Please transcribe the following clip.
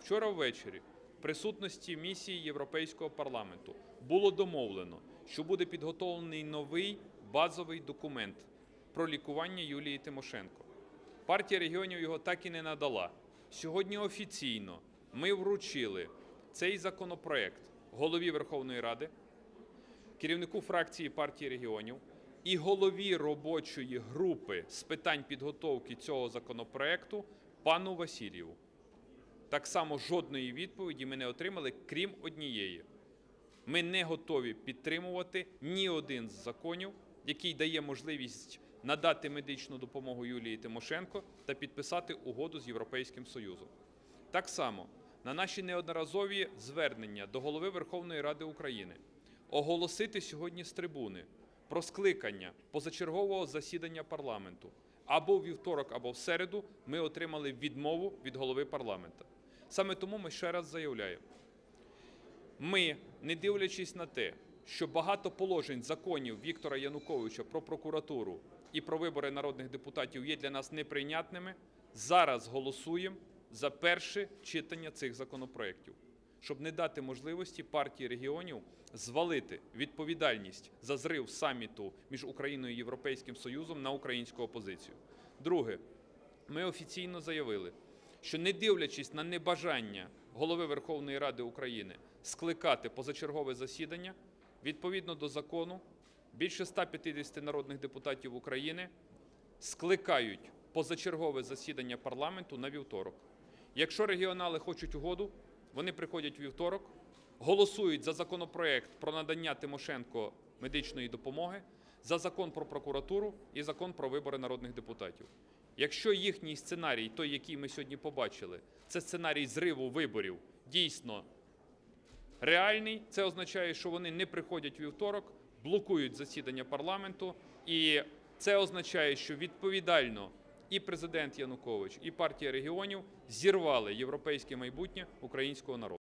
Вчора ввечері в присутності місії Європейського парламенту було домовлено, що буде підготовлений новий базовий документ про лікування Юлії Тимошенко. Партія регіонів його так і не надала. Сьогодні офіційно ми вручили цей законопроект голові Верховної Ради, керівнику фракції партії регіонів і голові робочої групи з питань підготовки цього законопроекту пану Васильєву. Так само жодної відповіді ми не отримали, крім однієї. Ми не готові підтримувати ні один з законів, який дає можливість надати медичну допомогу Юлії Тимошенко та підписати угоду з Європейським Союзом. Так само на наші неодноразові звернення до голови Верховної Ради України оголосити сьогодні з трибуни про скликання позачергового засідання парламенту або у вівторок, або в середу ми отримали відмову від голови парламента. Саме тому ми ще раз заявляємо: ми, не дивлячись на те, що багато положень законів Віктора Януковича про прокуратуру і про вибори народних депутатів є для нас неприйнятними, зараз голосуємо за перше читання цих законопроєктів, щоб не дати можливості партії регіонів звалити відповідальність за зрив саміту між Україною і Європейським Союзом на українську опозицію. Друге, ми офіційно заявили, що не дивлячись на небажання голови Верховної Ради України скликати позачергове засідання, відповідно до закону, більше 150 народних депутатів України скликають позачергове засідання парламенту на вівторок. Якщо регіонали хочуть угоду, вони приходять вівторок, голосують за законопроект про надання Тимошенко медичної допомоги, за закон про прокуратуру і закон про вибори народних депутатів. Якщо їхній сценарій, той, який ми сьогодні побачили, це сценарій зриву виборів, дійсно реальний, це означає, що вони не приходять вівторок, блокують засідання парламенту, і це означає, що відповідально і президент Янукович, і партія регіонів зірвали європейське майбутнє українського народу.